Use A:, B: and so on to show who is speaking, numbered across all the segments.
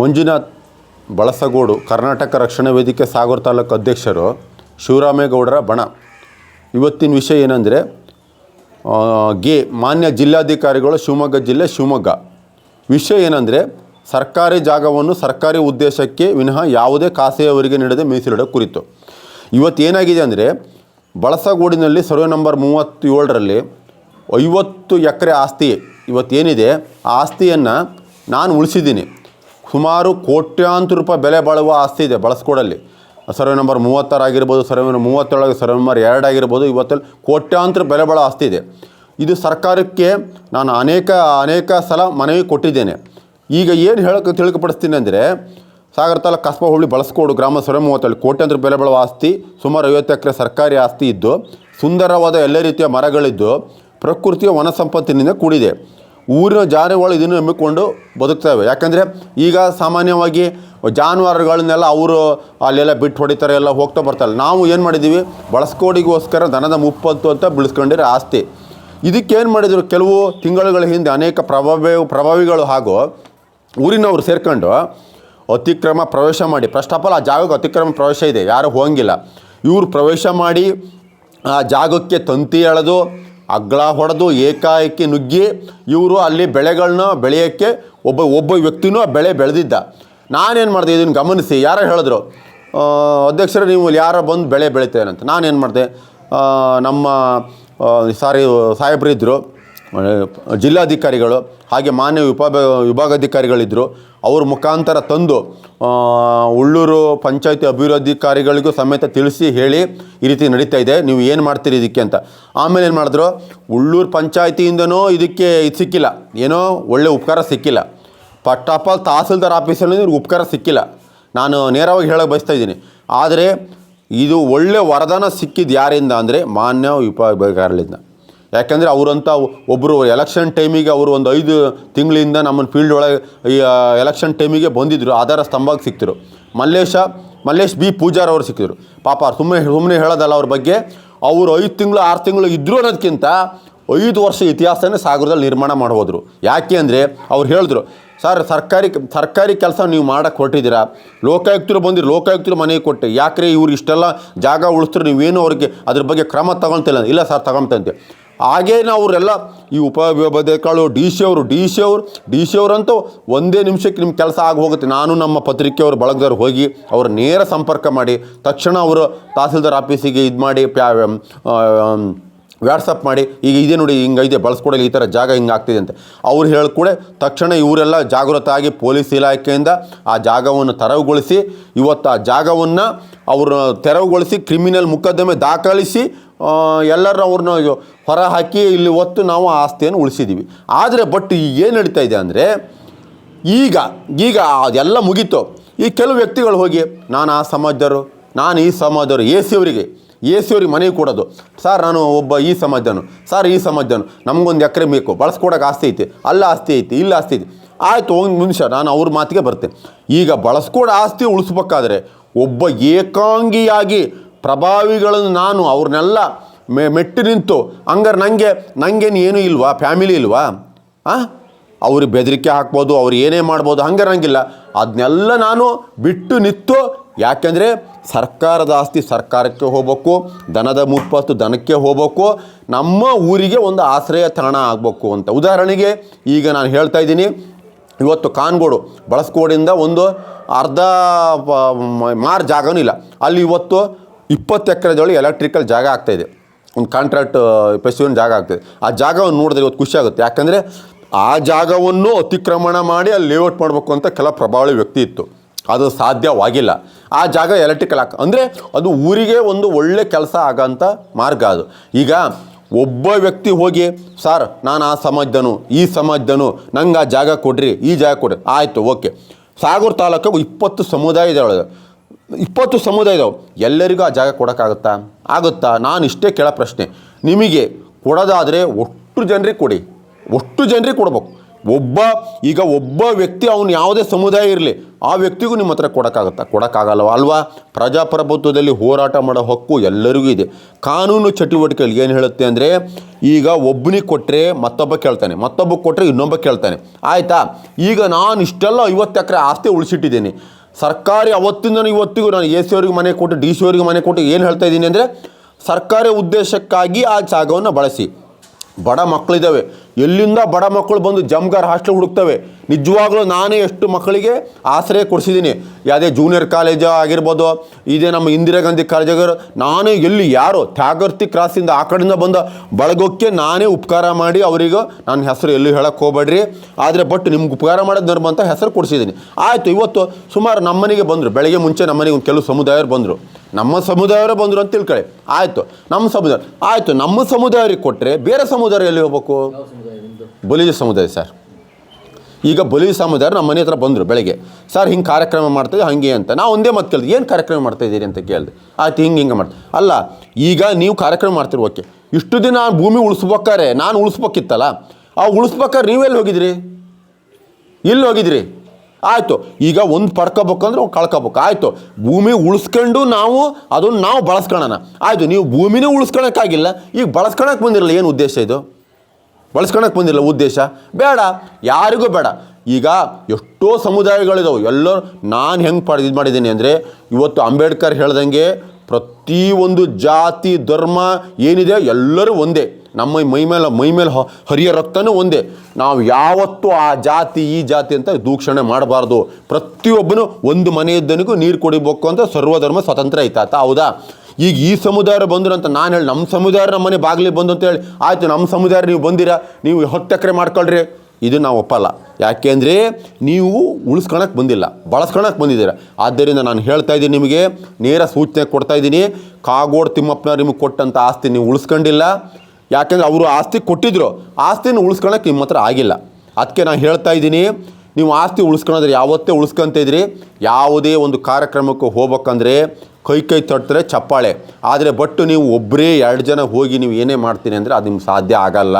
A: ಮಂಜುನಾಥ್ ಬಳಸಗೋಡು ಕರ್ನಾಟಕ ರಕ್ಷಣಾ ವೇದಿಕೆ ಸಾಗರ ತಾಲೂಕು ಅಧ್ಯಕ್ಷರು ಶಿವರಾಮೇಗೌಡರ ಬಣ. ಇವತ್ತಿನ ವಿಷಯ ಏನಂದರೆ ಗೆ ಮಾನ್ಯ ಜಿಲ್ಲಾಧಿಕಾರಿಗಳು ಶಿವಮೊಗ್ಗ ಜಿಲ್ಲೆ ಶಿವಮೊಗ್ಗ. ವಿಷಯ ಏನಂದರೆ, ಸರ್ಕಾರಿ ಜಾಗವನ್ನು ಸರ್ಕಾರಿ ಉದ್ದೇಶಕ್ಕೆ ವಿನಃ ಯಾವುದೇ ಖಾಸಗಿಯವರಿಗೆ ನೀಡದೆ ಮೀಸಲಿಡ ಕುರಿತು. ಇವತ್ತು ಏನಾಗಿದೆ ಅಂದರೆ, ಬಳಸಗೋಡಿನಲ್ಲಿ ಸರ್ವೆ ನಂಬರ್ ಮೂವತ್ತೇಳರಲ್ಲಿ ಐವತ್ತು ಎಕರೆ ಆಸ್ತಿ ಇವತ್ತೇನಿದೆ, ಆ ಆಸ್ತಿಯನ್ನು ನಾನು ಉಳಿಸಿದ್ದೀನಿ. ಸುಮಾರು ಕೋಟ್ಯಾಂತರ ರೂಪಾಯಿ ಬೆಲೆ ಬಾಳುವ ಆಸ್ತಿ ಇದೆ ಬಳಸ್ಕೊಡಲ್ಲಿ. ಸರ್ವೆ ನಂಬರ್ ಮೂವತ್ತಾರಾಗಿರ್ಬೋದು ಸರ್ವೆ ನಂಬರ್ ಮೂವತ್ತೇಳು ಸರ್ವೆ ನಂಬರ್ ಎರಡು ಆಗಿರ್ಬೋದು, ಇವತ್ತಲ್ಲಿ ಕೋಟ್ಯಾಂತರ ಬೆಲೆ ಬಾಳೋ ಆಸ್ತಿ ಇದೆ. ಇದು ಸರ್ಕಾರಕ್ಕೆ ನಾನು ಅನೇಕ ಅನೇಕ ಸಲ ಮನವಿ ಕೊಟ್ಟಿದ್ದೇನೆ. ಈಗ ಏನು ಹೇಳಕ್ಕೆ ತಿಳ್ಕಪಡಿಸ್ತೀನಿ ಅಂದರೆ, ಸಾಗರ ತಾಲ ಕಸ್ಬಾ ಹೋಬಳಿ ಬಳಸ್ಕೊಡು ಗ್ರಾಮ ಸರ್ವೆ ಮೂವತ್ತೇಳು ಕೋಟ್ಯಾಂತರ ಬೆಲೆ ಬಾಳುವ ಆಸ್ತಿ, ಸುಮಾರು ಐವತ್ತು ಎಕರೆ ಸರ್ಕಾರಿ ಆಸ್ತಿ ಇದ್ದು, ಸುಂದರವಾದ ಎಲ್ಲ ರೀತಿಯ ಮರಗಳಿದ್ದು, ಪ್ರಕೃತಿಯ ವನ ಸಂಪತ್ತಿನಿಂದ ಕೂಡಿದೆ. ಊರಿನ ಜಾನುವಾರು ಇದನ್ನು ನಂಬಿಕೊಂಡು ಬದುಕ್ತವೆ. ಯಾಕಂದರೆ ಈಗ ಸಾಮಾನ್ಯವಾಗಿ ಜಾನುವಾರುಗಳನ್ನೆಲ್ಲ ಅವರು ಅಲ್ಲೆಲ್ಲ ಬಿಟ್ಟು ಹೊಡಿತಾರೆ, ಎಲ್ಲ ಹೋಗ್ತಾ ಬರ್ತಾರೆ. ನಾವು ಏನು ಮಾಡಿದ್ದೀವಿ ಬಳಸ್ಕೋಡಿಗೋಸ್ಕರ ದನದ ಮುಪ್ಪತ್ತು ಅಂತ ಬಿಳಿಸ್ಕೊಂಡಿರೋ ಆಸ್ತಿ. ಇದಕ್ಕೇನು ಮಾಡಿದರು? ಕೆಲವು ತಿಂಗಳುಗಳ ಹಿಂದೆ ಅನೇಕ ಪ್ರಭಾವಿ, ಪ್ರಭಾವಿಗಳು ಹಾಗೂ ಊರಿನವರು ಸೇರ್ಕೊಂಡು ಅತಿಕ್ರಮ ಪ್ರವೇಶ ಮಾಡಿ ಫಸ್ಟ್ ಆಫ್ ಆಲ್ ಆ ಜಾಗಕ್ಕೆ ಅತಿಕ್ರಮ ಪ್ರವೇಶ ಇದೆ, ಯಾರು ಹೋಗಂಗಿಲ್ಲ. ಇವರು ಪ್ರವೇಶ ಮಾಡಿ ಆ ಜಾಗಕ್ಕೆ ತಂತಿ ಎಳೆದು ಅಗ್ಳ ಹೊಡೆದು ಏಕಾಏಕಿ ನುಗ್ಗಿ ಇವರು ಅಲ್ಲಿ ಬೆಳೆಗಳನ್ನ ಬೆಳೆಯೋಕ್ಕೆ ಒಬ್ಬ ಒಬ್ಬ ವ್ಯಕ್ತಿನೂ ಆ ಬೆಳೆ ಬೆಳೆದಿದ್ದ. ನಾನೇನು ಮಾಡಿದೆ ಇದನ್ನು ಗಮನಿಸಿ, ಯಾರೋ ಹೇಳಿದ್ರು? ಅಧ್ಯಕ್ಷರು, ನೀವು ಯಾರೋ ಬಂದು ಬೆಳೆ ಬೆಳಿತೇನೆ ಅಂತ ನಾನೇನು ಮಾಡಿದೆ ನಮ್ಮ ಸಾರಿ ಸಾರಿ ಸಾಹೇಬ್ರಿದ್ದರು ಜಿಲ್ಲಾಧಿಕಾರಿಗಳು ಹಾಗೆ ಮಾನ್ಯ ವಿಭಾಗ ವಿಭಾಗಾಧಿಕಾರಿಗಳಿದ್ದರು ಅವ್ರ ಮುಖಾಂತರ ತಂದು ಉಳ್ಳೂರು ಪಂಚಾಯತಿ ಅಭಿವೃದ್ಧಿಕಾರಿಗಳಿಗೂ ಸಮೇತ ತಿಳಿಸಿ ಹೇಳಿ ಈ ರೀತಿ ನಡೀತಾ ಇದೆ. ನೀವು ಏನು ಮಾಡ್ತೀರಿ ಇದಕ್ಕೆ ಅಂತ. ಆಮೇಲೆ ಏನು ಮಾಡಿದ್ರು? ಉಳ್ಳೂರು ಪಂಚಾಯತಿಯಿಂದನೂ ಇದಕ್ಕೆ ಇದು ಸಿಕ್ಕಿಲ್ಲ. ಏನೋ ಒಳ್ಳೆ ಉಪಕಾರ ಸಿಕ್ಕಿಲ್ಲ. ಫಸ್ಟ್ ತಹಸೀಲ್ದಾರ್ ಆಫೀಸಲ್ಲಿ ಇವ್ರಿಗೆ ಉಪಕಾರ ಸಿಕ್ಕಿಲ್ಲ. ನಾನು ನೇರವಾಗಿ ಹೇಳಕ್ಕೆ ಬಯಸ್ತಾ ಇದ್ದೀನಿ. ಆದರೆ ಇದು ಒಳ್ಳೆ ವರದಾನ ಸಿಕ್ಕಿದ್ದು ಯಾರಿಂದ ಅಂದರೆ ಮಾನ್ಯ ವಿಭಾಗಗಳಿಂದ ಯಾಕೆಂದರೆ ಅವರಂತ ಒಬ್ಬರು ಎಲೆಕ್ಷನ್ ಟೈಮಿಗೆ ಅವರು ಒಂದು ಐದು ತಿಂಗಳಿಂದ ನಮ್ಮನ್ನು ಫೀಲ್ಡ್ ಒಳಗೆ ಈ ಎಲೆಕ್ಷನ್ ಟೈಮಿಗೆ ಬಂದಿದ್ದರು ಆಧಾರ ಸ್ತಂಭಕ್ಕೆ ಸಿಕ್ತಿದ್ರು. ಮಲ್ಲೇಶ, ಮಲ್ಲೇಶ್ ಬಿ ಪೂಜಾರ್ ಅವರು ಸಿಕ್ಕಿದ್ರು. ಪಾಪ ಸುಮ್ಮನೆ ಸುಮ್ಮನೆ ಹೇಳೋದಲ್ಲ ಅವ್ರ ಬಗ್ಗೆ. ಅವರು ಐದು ತಿಂಗಳು, ಆರು ತಿಂಗಳು ಇದ್ದರು ಅನ್ನೋದಕ್ಕಿಂತ ಐದು ವರ್ಷ ಇತಿಹಾಸನೇ ಸಾಗರದಲ್ಲಿ ನಿರ್ಮಾಣ ಮಾಡ್ಬೋದ್ರು ಯಾಕೆ ಅಂದರೆ ಅವ್ರು ಹೇಳಿದ್ರು, ಸರ್, ಸರ್ಕಾರಿ ಸರ್ಕಾರಿ ಕೆಲಸ ನೀವು ಮಾಡೋಕ್ಕೆ ಹೊರಟಿದ್ದೀರಾ? ಲೋಕಾಯುಕ್ತರು ಬಂದಿರು, ಲೋಕಾಯುಕ್ತರು ಮನೆಗೆ ಕೊಟ್ಟೆ. ಯಾಕ್ರೆ ಇವ್ರು ಇಷ್ಟೆಲ್ಲ ಜಾಗ ಉಳಿಸ್ರು, ನೀವೇನು ಅವ್ರಿಗೆ ಅದ್ರ ಬಗ್ಗೆ ಕ್ರಮ ತಗೊಳ್ತಿಲ್ಲ? ಇಲ್ಲ ಸರ್ ತಗೊಂತಂತೆ ಹಾಗೇನು ಅವರೆಲ್ಲ ಈ ಉಪವಿಭಾಗಗಳು ಡಿ ಸಿ ಅವರು, ಡಿ ಸಿ ಅವರು, ಡಿ ಸಿ ಅವರಂತೂ ಒಂದೇ ನಿಮಿಷಕ್ಕೆ ನಿಮ್ಮ ಕೆಲಸ ಆಗಿ ಹೋಗುತ್ತೆ. ನಾನು ನಮ್ಮ ಪತ್ರಿಕೆಯವರು ಬಳಗದವ್ರು ಹೋಗಿ ಅವ್ರ ನೇರ ಸಂಪರ್ಕ ಮಾಡಿ, ತಕ್ಷಣ ಅವರು ತಹಸೀಲ್ದಾರ್ ಆಫೀಸಿಗೆ ಇದು ಮಾಡಿ, ಪ್ಯಾ ವ್ಯಾಟ್ಸಪ್ ಮಾಡಿ, ಈಗ ಇದೆ ನೋಡಿ ಹಿಂಗೈದೆ ಬಳಸ್ಕೊಡಲಿ, ಈ ಥರ ಜಾಗ ಹಿಂಗೆ ಆಗ್ತಿದೆ ಅಂತ. ಅವ್ರು ಹೇಳಿ ಕೂಡ ತಕ್ಷಣ ಇವರೆಲ್ಲ ಜಾಗೃತವಾಗಿ ಪೊಲೀಸ್ ಇಲಾಖೆಯಿಂದ ಆ ಜಾಗವನ್ನು ತೆರವುಗೊಳಿಸಿ, ಇವತ್ತು ಆ ಜಾಗವನ್ನು ಅವರು ತೆರವುಗೊಳಿಸಿ, ಕ್ರಿಮಿನಲ್ ಮೊಕದ್ದಮೆ ದಾಖಲಿಸಿ ಎಲ್ಲರೂ ಅವ್ರನ್ನ ಹೊರ ಹಾಕಿ ಇಲ್ಲಿ ಒತ್ತು ನಾವು ಆಸ್ತಿಯನ್ನು ಉಳಿಸಿದ್ದೀವಿ ಆದರೆ ಬಟ್ ಏನು ನಡೀತಾ ಇದೆ ಅಂದರೆ, ಈಗ ಈಗ ಅದೆಲ್ಲ ಮುಗೀತು. ಈ ಕೆಲವು ವ್ಯಕ್ತಿಗಳು ಹೋಗಿ, ನಾನು ಆ ಸಮಾಜದವರು, ನಾನು ಈ ಸಮಾಜದವರು, ಎ ಸಿ ಅವರಿಗೆ, ಎ ಸಿ ಅವ್ರಿಗೆ ಮನೆಗೆ ಕೊಡೋದು. ಸರ್ ನಾನು ಒಬ್ಬ ಈ ಸಮಾಜದನು ಸರ್ ಈ ಸಮಾಜದನು ನಮಗೊಂದು ಎಕರೆ ಬೇಕು, ಬಳಸ್ಕೊಡೋಕೆ ಆಸ್ತಿ ಐತಿ, ಅಲ್ಲ ಆಸ್ತಿ ಐತಿ, ಇಲ್ಲ ಆಸ್ತಿ ಐತಿ. ಆಯಿತು, ಒಂದು ನಿಮಿಷ, ನಾನು ಅವ್ರ ಮಾತಿಗೆ ಬರ್ತೇನೆ ಈಗ ಬಳಸ್ಕೊಡೋ ಆಸ್ತಿ ಉಳಿಸ್ಬೇಕಾದ್ರೆ, ಒಬ್ಬ ಏಕಾಂಗಿಯಾಗಿ ಪ್ರಭಾವಿಗಳನ್ನು ನಾನು, ಅವ್ರನ್ನೆಲ್ಲ ಮೆ, ಮೆಟ್ಟಿ ನಿಂತು, ಹಂಗಾರೆ ನನಗೆ ನನಗೇನು ಏನೂ ಇಲ್ವಾ? ಫ್ಯಾಮಿಲಿ ಇಲ್ವಾ? ಹಾಂ ಅವ್ರಿಗೆ ಬೆದರಿಕೆ ಹಾಕ್ಬೋದು, ಅವ್ರು ಏನೇ ಮಾಡ್ಬೋದು ಹಂಗೆ ಅದನ್ನೆಲ್ಲ ನಾನು ಬಿಟ್ಟು ನಿಂತು, ಯಾಕೆಂದರೆ ಸರ್ಕಾರದ ಆಸ್ತಿ ಸರ್ಕಾರಕ್ಕೆ ಹೋಗ್ಬೇಕು, ದನದ ಮುಪ್ಪತ್ತು ದನಕ್ಕೆ ಹೋಗ್ಬೇಕು, ನಮ್ಮ ಊರಿಗೆ ಒಂದು ಆಶ್ರಯ ತಾಣ ಆಗಬೇಕು ಅಂತ. ಉದಾಹರಣೆಗೆ, ಈಗ ನಾನು ಹೇಳ್ತಾ ಇದ್ದೀನಿ, ಇವತ್ತು ಕಾನ್ಗೋಡು ಬಳಸ್ಕೋಡಿಂದ ಒಂದು ಅರ್ಧ ಮಾರು ಜಾಗನೂ ಇಲ್ಲ. ಅಲ್ಲಿ ಇವತ್ತು ಇಪ್ಪತ್ತು ಎಕರೆದೊಳಗೆ ಎಲೆಕ್ಟ್ರಿಕಲ್ ಜಾಗ ಆಗ್ತಾಯಿದೆ ಒಂದು ಕಾಂಟ್ರಾಕ್ಟ್ ಪೆಸ್ಟಿವಲ್ ಜಾಗ ಆಗ್ತದೆ ಆ ಜಾಗವನ್ನು ನೋಡಿದ್ರೆ ಇವತ್ತು ಖುಷಿ ಆಗುತ್ತೆ. ಯಾಕಂದರೆ ಆ ಜಾಗವನ್ನು ಅತಿಕ್ರಮಣ ಮಾಡಿ ಅಲ್ಲಿ ಲೇಔಟ್ ಮಾಡಬೇಕು ಅಂತ ಕೆಲ ಪ್ರಭಾವಳಿ ವ್ಯಕ್ತಿ ಇತ್ತು. ಅದು ಸಾಧ್ಯವಾಗಿಲ್ಲ. ಆ ಜಾಗ ಎಲೆಕ್ಟ್ರಿಕಲ್ ಹಾಕ ಅಂದರೆ ಅದು ಊರಿಗೆ ಒಂದು ಒಳ್ಳೆ ಕೆಲಸ ಆಗೋಂಥ ಮಾರ್ಗ ಅದು. ಈಗ ಒಬ್ಬ ವ್ಯಕ್ತಿ ಹೋಗಿ, ಸರ್, ನಾನು ಆ ಸಮಾಜದನು, ಈ ಸಮಾಜದನು, ನಂಗೆ ಆ ಜಾಗ ಕೊಡ್ರಿ, ಈ ಜಾಗ ಕೊಡ್ರಿ. ಆಯಿತು, ಓಕೆ. ಸಾಗರ ತಾಲೂಕು ಇಪ್ಪತ್ತು ಸಮುದಾಯ ಇದಾವೆ ಇಪ್ಪತ್ತು ಸಮುದಾಯ ಇದಾವೆ ಎಲ್ಲರಿಗೂ ಆ ಜಾಗ ಕೊಡೋಕ್ಕಾಗುತ್ತಾ? ಆಗುತ್ತಾ? ನಾನು ಇಷ್ಟೇ ಕೇಳೋ ಪ್ರಶ್ನೆ. ನಿಮಗೆ ಕೊಡೋದಾದರೆ ಒಟ್ಟು ಜನರಿಗೆ ಕೊಡಿ. ಒಟ್ಟು ಜನರಿಗೆ ಕೊಡ್ಬೇಕು. ಒಬ್ಬ, ಈಗ ಒಬ್ಬ ವ್ಯಕ್ತಿ ಅವನು ಯಾವುದೇ ಸಮುದಾಯ ಇರಲಿ, ಆ ವ್ಯಕ್ತಿಗೂ ನಿಮ್ಮ ಹತ್ರ ಕೊಡೋಕ್ಕಾಗುತ್ತಾ? ಕೊಡೋಕ್ಕಾಗಲ್ವ ಅಲ್ವಾ? ಪ್ರಜಾಪ್ರಭುತ್ವದಲ್ಲಿ ಹೋರಾಟ ಮಾಡೋ ಹಕ್ಕು ಎಲ್ಲರಿಗೂ ಇದೆ. ಕಾನೂನು ಚಟುವಟಿಕೆಗಳು ಏನು ಹೇಳುತ್ತೆ ಅಂದರೆ, ಈಗ ಒಬ್ಬನಿಗೆ ಕೊಟ್ಟರೆ ಮತ್ತೊಬ್ಬ ಕೇಳ್ತಾನೆ ಮತ್ತೊಬ್ಬ ಕೊಟ್ಟರೆ ಇನ್ನೊಬ್ಬ ಕೇಳ್ತಾನೆ. ಆಯಿತಾ? ಈಗ ನಾನು ಇಷ್ಟೆಲ್ಲ ಐವತ್ತು ಎಕರೆ ಆಸ್ತಿ ಉಳಿಸಿಟ್ಟಿದ್ದೀನಿ. ಸರ್ಕಾರಿ ಅವತ್ತಿಂದ ಇವತ್ತಿಗೂ ನಾನು ಎ ಸಿ ಅವ್ರಿಗೆ ಮನೆ ಕೊಟ್ಟು ಡಿ ಸಿ ಅವರಿಗೆ ಮನೆ ಕೊಟ್ಟು ಏನು ಹೇಳ್ತಾ ಇದ್ದೀನಿ ಅಂದರೆ ಸರ್ಕಾರಿ ಉದ್ದೇಶಕ್ಕಾಗಿ ಆ ಜಾಗವನ್ನು ಬಳಸಿ. ಬಡ ಮಕ್ಕಳಿದ್ದಾವೆ. ಎಲ್ಲಿಂದ ಬಡ ಮಕ್ಕಳು ಬಂದು ಜಮ್ಗಾರ್ ಹಾಸ್ಟೆಲ್ ಹುಡುಕ್ತವೆ? ನಿಜವಾಗ್ಲೂ ನಾನೇ ಎಷ್ಟು ಮಕ್ಕಳಿಗೆ ಆಶ್ರಯ ಕೊಡಿಸಿದ್ದೀನಿ. ಯಾವುದೇ ಜೂನಿಯರ್ ಕಾಲೇಜ್ ಆಗಿರ್ಬೋದು, ಇದೇ ನಮ್ಮ ಇಂದಿರಾ ಗಾಂಧಿ ಕಾಲೇಜಾಗ ನಾನೇ ಎಲ್ಲಿ ಯಾರು ತ್ಯಾಗರ್ತಿ ಕ್ರಾಸಿಂದ ಆ ಕಡೆಯಿಂದ ಬಂದ ಬಳಗಕ್ಕೆ ನಾನೇ ಉಪಕಾರ ಮಾಡಿ ಅವರಿಗೆ ನನ್ನ ಹೆಸರು ಎಲ್ಲೂ ಹೇಳಕ್ಕೆ ಹೋಗ್ಬೇಡ್ರಿ. ಆದರೆ ಬಟ್ ನಿಮ್ಗೆ ಉಪಕಾರ ಮಾಡೋದು ಧರ್ಮ ಅಂತ ಹೆಸರು ಕೊಡಿಸಿದ್ದೀನಿ. ಆಯಿತು, ಇವತ್ತು ಸುಮಾರು ನಮ್ಮನೆಗೆ ಬಂದರು. ಬೆಳಗ್ಗೆ ಮುಂಚೆ ನಮ್ಮನೆಗೆ ಒಂದು ಕೆಲವು ಸಮುದಾಯರು ಬಂದರು. ನಮ್ಮ ಸಮುದಾಯವರೇ ಬಂದರು ಅಂತ ತಿಳ್ಕೊಳ್ಳಿ. ಆಯಿತು, ನಮ್ಮ ಸಮುದಾಯ, ಆಯಿತು, ನಮ್ಮ ಸಮುದಾಯರಿಗೆ ಕೊಟ್ಟರೆ ಬೇರೆ ಸಮುದಾಯ ಎಲ್ಲಿ ಹೋಗ್ಬೇಕು? ಬಲಿಜ ಸಮುದಾಯ ಸರ್. ಈಗ ಬಲಿಜ ಸಮುದಾಯ ನಮ್ಮ ಮನೆ ಹತ್ರ ಬಂದರು ಬೆಳಗ್ಗೆ. ಸರ್, ಹಿಂಗೆ ಕಾರ್ಯಕ್ರಮ ಮಾಡ್ತಾಯಿದ್ದೆ ಹಾಗೆ ಅಂತ. ನಾವು ಒಂದೇ ಮತ್ತೆ ಕೇಳಿದೆ, ಏನು ಕಾರ್ಯಕ್ರಮ ಮಾಡ್ತಾ ಇದ್ದೀರಿ? ಅಂತ ಕೇಳಿದೆ. ಆಯ್ತು, ಹಿಂಗೆ ಹಿಂಗೆ ಮಾಡ್ತೀವಿ ಅಲ್ಲ, ಈಗ ನೀವು ಕಾರ್ಯಕ್ರಮ ಮಾಡ್ತೀರಿ ಓಕೆ ಇಷ್ಟು ದಿನ ಭೂಮಿ ಉಳಿಸ್ಬೇಕಾರೆ, ನಾನು ಉಳಿಸ್ಬೇಕಿತ್ತಲ್ಲ, ಆ ಉಳಿಸ್ಬೇಕಾರೆ ನೀವೆಲ್ಲಿ ಹೋಗಿದ್ರಿ? ಇಲ್ಲಿ ಹೋಗಿದ್ರಿ? ಆಯಿತು, ಈಗ ಒಂದು ಪಡ್ಕೋಬೇಕಂದ್ರೆ ಒಂದು ಕಳ್ಕೊಬೇಕು. ಆಯಿತು, ಭೂಮಿ ಉಳಿಸ್ಕೊಂಡು ನಾವು ಅದನ್ನು ನಾವು ಬಳಸ್ಕೊಳ್ಳೋಣ ಆಯಿತು, ನೀವು ಭೂಮಿನೇ ಉಳಿಸ್ಕೊಳಕ್ಕಾಗಿಲ್ಲ, ಈಗ ಬಳಸ್ಕೊಳಕ್ಕೆ ಬಂದಿರಲ್ಲ, ಏನು ಉದ್ದೇಶ ಇದು? ಬಳಸ್ಕೊಳಕ್ಕೆ ಬಂದಿರಲ್ಲ ಉದ್ದೇಶ? ಬೇಡ, ಯಾರಿಗೂ ಬೇಡ. ಈಗ ಎಷ್ಟೋ ಸಮುದಾಯಗಳಿದಾವೆ, ಎಲ್ಲರೂ ನಾನು ಹೆಂಗೆ ಪಡೆದು ಇದು ಮಾಡಿದ್ದೀನಿ ಅಂದರೆ, ಇವತ್ತು ಅಂಬೇಡ್ಕರ್ ಹೇಳ್ದಂಗೆ ಪ್ರತಿಯೊಂದು ಜಾತಿ, ಧರ್ಮ ಏನಿದೆ ಎಲ್ಲರೂ ಒಂದೇ. ನಮ್ಮ ಮೈ ಮೇಲೆ ಮೈ ಮೇಲೆ ಹರಿಯ ರಕ್ತನೂ ಒಂದೇ. ನಾವು ಯಾವತ್ತೂ ಆ ಜಾತಿ, ಈ ಜಾತಿ ಅಂತ ದೂಕ್ಷಣೆ ಮಾಡಬಾರ್ದು. ಪ್ರತಿಯೊಬ್ಬನು ಒಂದು ಮನೆಯದ್ದನಿಗೂ ನೀರು ಕುಡಿಬೇಕು ಅಂತ ಸರ್ವಧರ್ಮ ಸ್ವತಂತ್ರ ಐತಾತ ಹೌದಾ? ಈಗ ಈ ಸಮುದಾಯ ಬಂದ್ರು ಅಂತ ನಾನು ಹೇಳಿ, ನಮ್ಮ ಸಮುದಾಯ ನಮ್ಮ ಮನೆ ಬಾಗಿಲಿಗೆ ಬಂದು ಅಂತ ಹೇಳಿ, ಆಯಿತು, ನಮ್ಮ ಸಮುದಾಯ ನೀವು ಬಂದಿರ? ನೀವು ಹತ್ತು ಎಕರೆ ಮಾಡ್ಕೊಳ್ರಿ. ಇದು ನಾವು ಒಪ್ಪಲ್ಲ. ಯಾಕೆಂದರೆ ನೀವು ಉಳಿಸ್ಕೊಳಕ್ಕೆ ಬಂದಿಲ್ಲ. ಬಳಸ್ಕೊಳಕ್ಕೆ ಬಂದಿದ್ದೀರ. ಆದ್ದರಿಂದ ನಾನು ಹೇಳ್ತಾ ಇದ್ದೀನಿ ನಿಮಗೆ, ನೇರ ಸೂಚನೆ ಕೊಡ್ತಾ ಇದ್ದೀನಿ. ಕಾಗೋಡು ತಿಮ್ಮಪ್ಪನ ನಿಮಗೆ ಕೊಟ್ಟಂಥ ಆಸ್ತಿ ನೀವು ಉಳಿಸ್ಕೊಂಡಿಲ್ಲ. ಯಾಕೆಂದರೆ ಅವರು ಆಸ್ತಿ ಕೊಟ್ಟಿದ್ರು. ಆಸ್ತಿನ ಉಳಿಸ್ಕೊಳಕ್ಕೆ ನಿಮ್ಮ ಹತ್ರ ಆಗಿಲ್ಲ. ಅದಕ್ಕೆ ನಾನು ಹೇಳ್ತಾ ಇದ್ದೀನಿ, ನೀವು ಆಸ್ತಿ ಉಳಿಸ್ಕೊಳೋದ್ರೆ ಯಾವತ್ತೇ ಉಳಿಸ್ಕೊಂತ ಇದ್ರಿ ಯಾವುದೇ ಒಂದು ಕಾರ್ಯಕ್ರಮಕ್ಕೆ ಹೋಗ್ಬೇಕಂದ್ರೆ ಕೈ ಕೈ ತಟ್ತಾರೆ ಚಪ್ಪಾಳೆ. ಆದರೆ ಬಟ್ಟು ನೀವು ಒಬ್ಬರೇ ಎರಡು ಜನ ಹೋಗಿ ನೀವು ಏನೇ ಮಾಡ್ತೀನಿ ಅಂದರೆ ಅದು ನಿಮ್ಗೆ ಸಾಧ್ಯ ಆಗಲ್ಲ.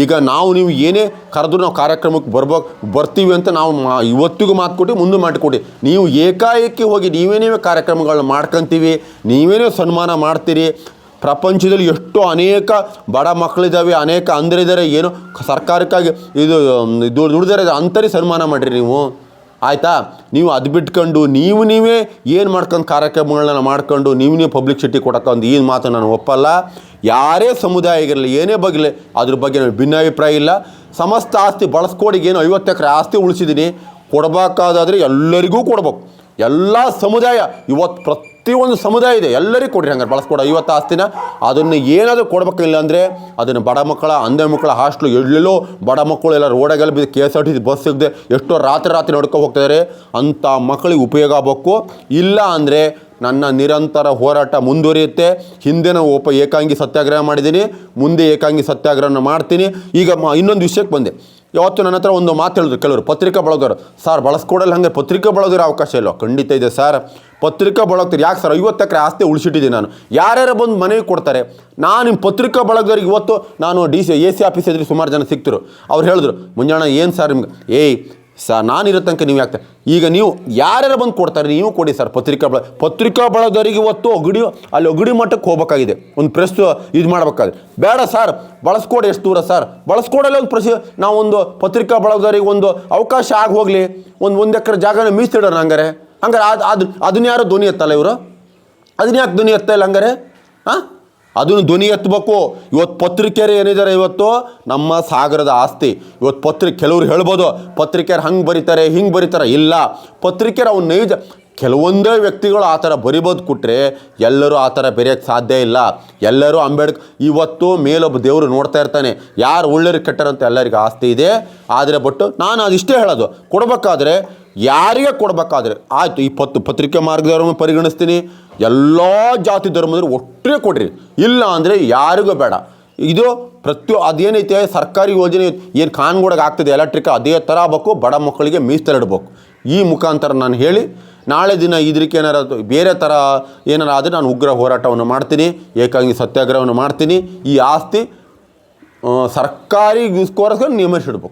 A: ಈಗ ನಾವು ನೀವು ಏನೇ ಕರೆದು ನಾವು ಕಾರ್ಯಕ್ರಮಕ್ಕೆ ಬರ್ಬೇಕು, ಬರ್ತೀವಿ ಅಂತ ನಾವು ಮಾ, ಇವತ್ತಿಗೂ ಮಾತು ಕೊಟ್ಟು ಮುಂದೆ ಮಾಡಿಕೊಡಿ. ನೀವು ಏಕಾಏಕಿ ಹೋಗಿ ನೀವೇನೇ ನೀವೇ ಕಾರ್ಯಕ್ರಮಗಳನ್ನ ಮಾಡ್ಕೊತೀವಿ ನೀವೇನೇ ಸನ್ಮಾನ ಮಾಡ್ತೀರಿ. ಪ್ರಪಂಚದಲ್ಲಿ ಎಷ್ಟೋ ಅನೇಕ ಬಡ ಮಕ್ಕಳಿದ್ದಾವೆ ಅನೇಕ ಅಂದರಿದ್ದಾರೆ ಏನೋ ಸರ್ಕಾರಕ್ಕಾಗಿ ಇದು ದುಡ್ದಿದ್ದಾರೆ ಅಂಥರಿ ಸನ್ಮಾನ ಮಾಡಿರಿ ನೀವು. ಆಯಿತಾ? ನೀವು ಅದು ಬಿಟ್ಕೊಂಡು ನೀವು ನೀವೇ ಏನು ಮಾಡ್ಕೊಂಡು ಕಾರ್ಯಕ್ರಮಗಳನ್ನ ಮಾಡ್ಕೊಂಡು ನೀವು ನೀವು ಪಬ್ಲಿಸಿಟಿ ಕೊಡೋಕ್ಕೊಂದು ಈ ಮಾತು ನಾನು ಒಪ್ಪಲ್ಲ. ಯಾರೇ ಸಮುದಾಯ ಆಗಿರಲಿ, ಏನೇ ಬಗ್ಲಿ, ಅದ್ರ ಬಗ್ಗೆ ನನಗೆ ಭಿನ್ನಾಭಿಪ್ರಾಯ ಇಲ್ಲ. ಸಮಸ್ತ ಆಸ್ತಿ ಬಳಸ್ಕೊಡಿ ಏನು ಐವತ್ತು ಎಕರೆ ಆಸ್ತಿ ಉಳಿಸಿದ್ದೀನಿ ಕೊಡಬೇಕಾದ್ರೆ ಎಲ್ಲರಿಗೂ ಕೊಡ್ಬೇಕು. ಎಲ್ಲ ಸಮುದಾಯ ಇವತ್ತು ಪ್ರತಿಯೊಂದು ಸಮುದಾಯ ಇದೆ. ಎಲ್ಲರಿಗೂ ಕೊಡ್ರಿ ಹಂಗಾರೆ. ಬಳಸ್ಕೊಡೋ. ಐವತ್ತು ಆಸ್ತಿನ ಅದನ್ನು ಏನಾದರೂ ಕೊಡಬೇಕಿಲ್ಲ ಅಂದರೆ ಅದನ್ನು ಬಡ ಮಕ್ಕಳ, ಅಂಧ ಮಕ್ಕಳ ಹಾಸ್ಟ್ಲು, ಎಲ್ಲೆಲ್ಲೋ ಬಡ ಮಕ್ಕಳು ಎಲ್ಲ ರೋಡಾಗೆಲ್ಲ ಬಿದ್ದು K S R T C bus ಸಿಗದೆ ಎಷ್ಟೋ ರಾತ್ರಿ ರಾತ್ರಿ ನಡ್ಕೊ ಹೋಗ್ತಿದ್ದಾರೆ ಅಂಥ ಮಕ್ಕಳಿಗೆ ಉಪಯೋಗ ಆಗಬೇಕು. ಇಲ್ಲ ಅಂದರೆ ನನ್ನ ನಿರಂತರ ಹೋರಾಟ ಮುಂದುವರಿಯುತ್ತೆ. ಹಿಂದೆ ನಾವು ಒಬ್ಬ ಏಕಾಂಗಿ ಸತ್ಯಾಗ್ರಹ ಮಾಡಿದ್ದೀನಿ. ಮುಂದೆ ಏಕಾಂಗಿ ಸತ್ಯಾಗ್ರಹನ ಮಾಡ್ತೀನಿ. ಈಗ ಇನ್ನೊಂದು ವಿಷಯಕ್ಕೆ ಬಂದೆ. ಯಾವತ್ತು ನನ್ನ ಹತ್ರ ಒಂದು ಮಾತು ಹೇಳಿದ್ರು. ಕೆಲವರು ಪತ್ರಿಕಾ ಬಳಗರು, ಸರ್, ಬಳಸ್ಕೊಡಲ್ಲ ಹಾಗೆ ಪತ್ರಿಕಾ ಬಳಗರ ಅವಕಾಶ ಇಲ್ಲ. ಖಂಡಿತ ಇದೆ ಸರ್. ಪತ್ರಿಕಾ ಬಳಗ್ತಾರೆ ಯಾಕೆ ಸರ್? ಐವತ್ತು ಎಕರೆ ಆಸ್ತಿ ಉಳಿಸಿಟ್ಟಿದ್ದೀನಿ ನಾನು. ಯಾರ್ಯಾರು ಬಂದು ಮನೆಗೆ ಕೊಡ್ತಾರೆ? ನಾನು ನಿಮ್ಮ ಪತ್ರಿಕಾ ಬಳಗದವ್ರಿಗೆ ಇವತ್ತು ನಾನು D C A C office ಸುಮಾರು ಜನ ಸಿಕ್ತರು. ಅವ್ರು ಹೇಳಿದ್ರು, ಮುಂಜಾನೆ ಏನು ಸರ್ ನಿಮ್ಗೆ? ಏಯ್ ಸರ್, ನಾನಿರೋ ತನಕ ನೀವು ಯಾಕೆ ಈಗ ನೀವು ಯಾರ್ಯಾರು ಬಂದು ಕೊಡ್ತಾರೆ ನೀವು ಕೊಡಿ ಸರ್, ಪತ್ರಿಕಾ ಬಳ, ಪತ್ರಿಕಾ ಬಳಗದವರಿಗೆ ಇವತ್ತು ಒಗಡಿ ಅಲ್ಲಿ ಒಗಡಿ ಮಟ್ಟಕ್ಕೆ ಹೋಗ್ಬೇಕಾಗಿದೆ. ಒಂದು ಪ್ರೆಸ್ ಇದು ಮಾಡ್ಬೇಕಾಗಿದೆ. ಬೇಡ ಸರ್, ಬಳಸ್ಕೊಡಿ ಎಷ್ಟು ದೂರ ಸರ್. ಬಳಸ್ಕೊಡಲ್ಲ ಒಂದು ಪ್ರಸಿ ನಾವೊಂದು ಪತ್ರಿಕಾ ಬಳಗದವರಿಗೆ ಒಂದು ಅವಕಾಶ ಆಗಿ ಹೋಗಲಿ. ಒಂದು ಒಂದು ಎಕರೆ ಜಾಗನ ಮೀಸಿಡೋಣ ಹಂಗಾರೆ. ಹಂಗಾರೆ ಅದು ಅದು ಅದನ್ನ ಯಾರು ಧ್ವನಿ ಎತ್ತಲ್ಲ ಇವರು? ಅದನ್ನ ಯಾಕೆ ಧ್ವನಿ ಎತ್ತಲ್ಲ ಹಂಗಾರೆ? ಹಾಂ ಅದನ್ನು ಧ್ವನಿ ಎತ್ತಬೇಕು. ಇವತ್ತು ಪತ್ರಿಕೆಯರು ಏನಿದ್ದಾರೆ ಇವತ್ತು? ನಮ್ಮ ಸಾಗರದ ಆಸ್ತಿ. ಇವತ್ತು ಪತ್ರಿಕೆ, ಕೆಲವ್ರು ಹೇಳ್ಬೋದು, ಪತ್ರಿಕೆಯರು ಹಂಗೆ ಬರೀತಾರೆ, ಹಿಂಗೆ ಬರೀತಾರೆ. ಇಲ್ಲ, ಪತ್ರಿಕೆಯರು ಅವ್ನು ನೈಜ ಕೆಲವೊಂದೇ ವ್ಯಕ್ತಿಗಳು ಆ ಥರ ಬರಿಬೋದು ಕೊಟ್ಟರೆ ಎಲ್ಲರೂ ಆ ಥರ ಬೆರೆಯೋಕ್ಕೆ ಸಾಧ್ಯ ಇಲ್ಲ. ಎಲ್ಲರೂ ಅಂಬೇಡ್ಕ ಇವತ್ತು ಮೇಲೊಬ್ಬ ದೇವರು ನೋಡ್ತಾ ಇರ್ತಾನೆ. ಯಾರು ಒಳ್ಳೆಯ ಕೆಟ್ಟರಂತ ಎಲ್ಲರಿಗೂ ಆಸ್ತಿ ಇದೆ. ಆದರೆ ಬಟ್ಟು ನಾನು ಅದಿಷ್ಟೇ ಹೇಳೋದು. ಕೊಡಬೇಕಾದ್ರೆ ಯಾರಿಗೆ ಕೊಡಬೇಕಾದ್ರೆ? ಆಯಿತು, ಈ ಪತ್, ಪತ್ರಿಕೆ ಮಾರ್ಗದವ್ರನ್ನು ಪರಿಗಣಿಸ್ತೀನಿ. ಎಲ್ಲ ಜಾತಿ ಧರ್ಮದವ್ರು ಒಟ್ಟರೆ ಕೊಡ್ರಿ. ಇಲ್ಲ ಅಂದರೆ ಯಾರಿಗೂ ಬೇಡ. ಇದು ಪ್ರತಿ ಅದೇನೈತೆ ಸರ್ಕಾರಿ ಯೋಜನೆ ಏನು ಕಾನ್ಗೂಡಗೆ ಆಗ್ತದೆ, ಎಲೆಕ್ಟ್ರಿಕ್, ಅದೇ ಥರ ಆಗಬೇಕು, ಬಡ ಮಕ್ಕಳಿಗೆ ಮೀಸಲಿಡಬೇಕು. ಈ ಮುಖಾಂತರ ನಾನು ಹೇಳಿ, ನಾಳೆ ದಿನ ಇದಕ್ಕೆ ಏನಾರ ಬೇರೆ ಥರ ಏನಾರು ಆದರೆ ನಾನು ಉಗ್ರ ಹೋರಾಟವನ್ನು ಮಾಡ್ತೀನಿ, ಏಕಾಂಗಿ ಸತ್ಯಾಗ್ರಹವನ್ನು ಮಾಡ್ತೀನಿ, ಈ ಆಸ್ತಿ ಸರ್ಕಾರಿ ಗೋಸ್ಕರ ನಿಯಮಿಸಿಡ್ಬೇಕು.